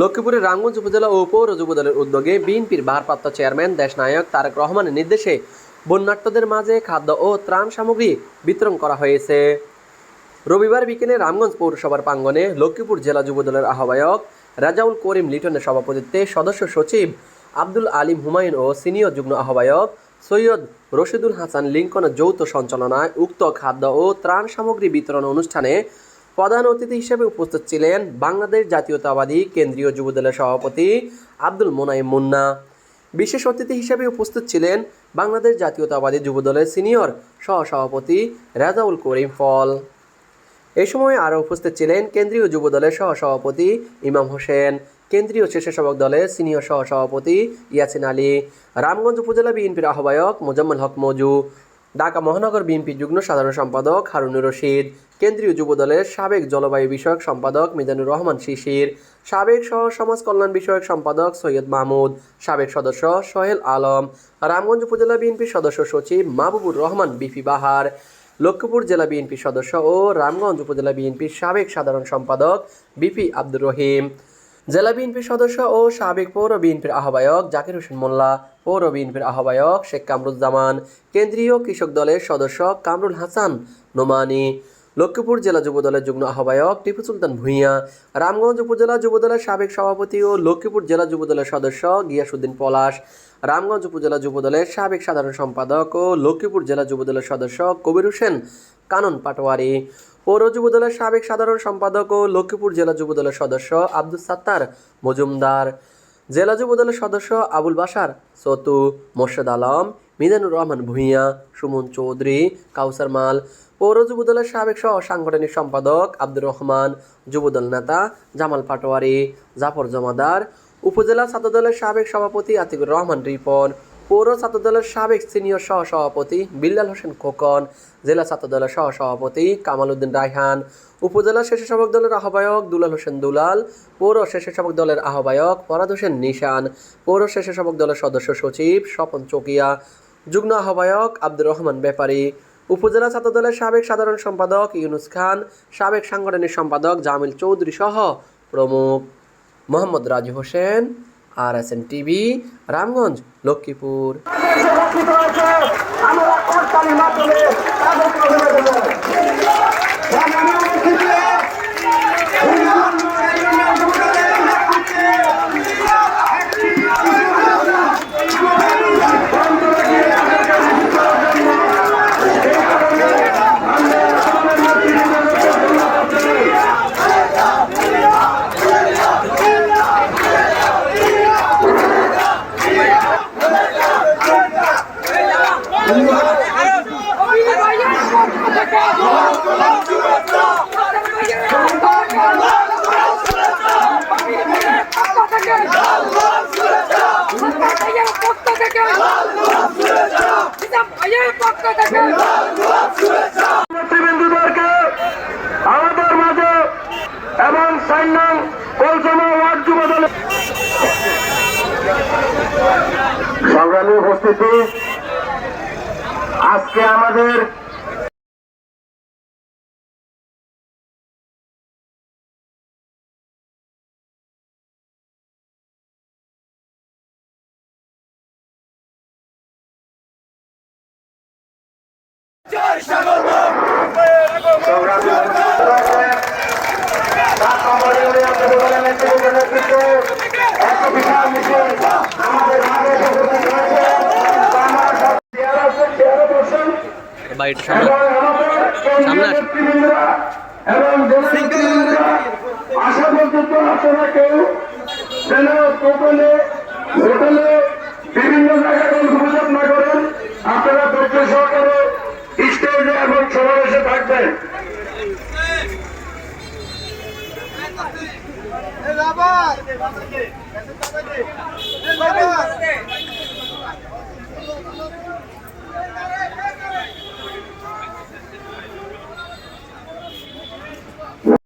লক্ষ্মীপুরের রামগঞ্জ উপজেলা ও পৌর যুবদলের উদ্যোগে বিএনপির ভারপ্রাপ্ত চেয়ারম্যান, দেশনায়ক তারেক রহমানের নির্দেশে বন্যার্থদের মাঝে খাদ্য ও ত্রাণ সামগ্রী বিতরণ করা হয়েছে। রবিবার বিকেলে রামগঞ্জ পৌরসভার প্রাঙ্গণে লক্ষ্মীপুর জেলা যুবদলের আহ্বায়ক রাজাউল করিম লিটনের সভাপতিত্বে সদস্য সচিব আব্দুল আলিম হুমায়ুন ও সিনিয়র যুগ্ম আহ্বায়ক সৈয়দ রশিদুল হাসান লিঙ্কনের যৌথ সঞ্চালনায় উক্ত খাদ্য ও ত্রাণ সামগ্রী বিতরণ অনুষ্ঠানে প্রধান অতিথি হিসেবে উপস্থিত ছিলেন বাংলাদেশ জাতীয়তাবাদী কেন্দ্রীয় যুবদলের সভাপতি আব্দুল মোনাইম মুন্না। বিশেষ অতিথি হিসেবে উপস্থিত ছিলেন বাংলাদেশ জাতীয়তাবাদী যুবদলের সিনিয়র সহসভাপতি রাজাউল করিম ফল। এ সময় আরও উপস্থিত ছিলেন কেন্দ্রীয় যুবদলের সহসভাপতি ইমাম হোসেন, কেন্দ্রীয় স্বেচ্ছাসেবক দলের সিনিয়র সহসভাপতি ইয়াসিন আলী, রামগঞ্জ উপজেলা বিএনপির আহ্বায়ক মোজাম্মল হক মজু ঢাকা মহানগর বিএনপি যুগ্ম সাধারণ সম্পাদক হারুনুর রশিদ, কেন্দ্রীয় যুবদলের সাবেক জলবায়ু বিষয়ক সম্পাদক মিজানুর রহমান শিশির, সাবেক সহ সমাজ কল্যাণ বিষয়ক সম্পাদক সৈয়দ মাহমুদ, সাবেক সদস্য সোহেল আলম, রামগঞ্জ উপজেলা বিএনপির সদস্য সচিব মাহবুবুর রহমান বিপি বাহার, লক্ষ্মীপুর জেলা বিএনপির সদস্য ও রামগঞ্জ উপজেলা বিএনপির সাবেক সাধারণ সম্পাদক বিপি আব্দুর রহিম। জেলা বিএনপির সদস্য ও সাবেক পৌর বিএনপির আহ্বায়ক জাকির হোসেন মোল্লা, পৌর বিএনপির আহ্বায়ক শেখ কামরুজ্জামান, কেন্দ্রীয় কৃষক দলের সদস্য কামরুল হাসান, নোমানি লক্ষ্মীপুর জেলা যুবদলের যুগ্ম আহ্বায়ক টিপু সুলতান ভূঁইয়া, রামগঞ্জ উপজেলা যুবদলের সাবেক সভাপতি ও লক্ষ্মীপুর জেলা যুবদলের সদস্য গিয়াসুদ্দিন পলাশ, রামগঞ্জ উপজেলা যুবদলের সাবেক সাধারণ সম্পাদক ও লক্ষ্মীপুর জেলা যুবদলের সদস্য কবির হোসেন কানন পাটোয়ারি, পৌর যুবদলের সাবেক সাধারণ সম্পাদক ও লক্ষ্মীপুর জেলা যুবদলের সদস্য আব্দুল সাত্তার মজুমদার। জেলা যুবদলের সদস্য আবুল বাসার সতু, মোর্শেদ আলম, মিজানুর রহমান ভূঁইয়া, সুমন চৌধুরী, কাউসার মাল, পৌর যুবদলের সাবেক সহ সাংগঠনিক সম্পাদক আব্দুর রহমান যুবদল নেতা জামাল পাটোয়ারি, জাফর জমাদার, উপজেলা ছাত্রদলের সাবেক সভাপতি আতিকুর রহমান রিপন পৌর ছাত্রদলের সাবেক সিনিয়র সহ সভাপতি বিল্লাল হোসেন খোকন, জেলা ছাত্রদলের সহ সভাপতি কামাল উদ্দিন রায়হান, উপজেলা স্বেচ্ছাসেবক দলের আহ্বায়ক দুলাল হোসেন দুলাল, পৌর স্বেচ্ছাসেবক দলের আহ্বায়ক ফরাদ হোসেন নিশান, পৌর স্বেচ্ছাসেবক দলের সদস্য সচিব স্বপন চকিয়া, যুগ্ম আহ্বায়ক আব্দুর রহমান ব্যাপারী, উপজেলা ছাত্রদলের সাবেক সাধারণ সম্পাদক ইউনুস খান, সাবেক সাংগঠনিক সম্পাদক জামিল চৌধুরী সহ প্রমুখ। Mohammad Raju Hossain R S N TV Ramganj Lakshmipur. আমাদের মাঝে এবং সৈন্য কলসমা ওয়ার্ড যুব দলের সংগ্রামী উপস্থিতি আজকে আমাদের সংগ্রামী বাড়িটা সামনে কেন্দ্রীয় আসুন। বিভিন্ন জায়গায় না করেন আপনারা ধৈর্য সহকারে স্টেজে এবং সমাবেশে থাকবেন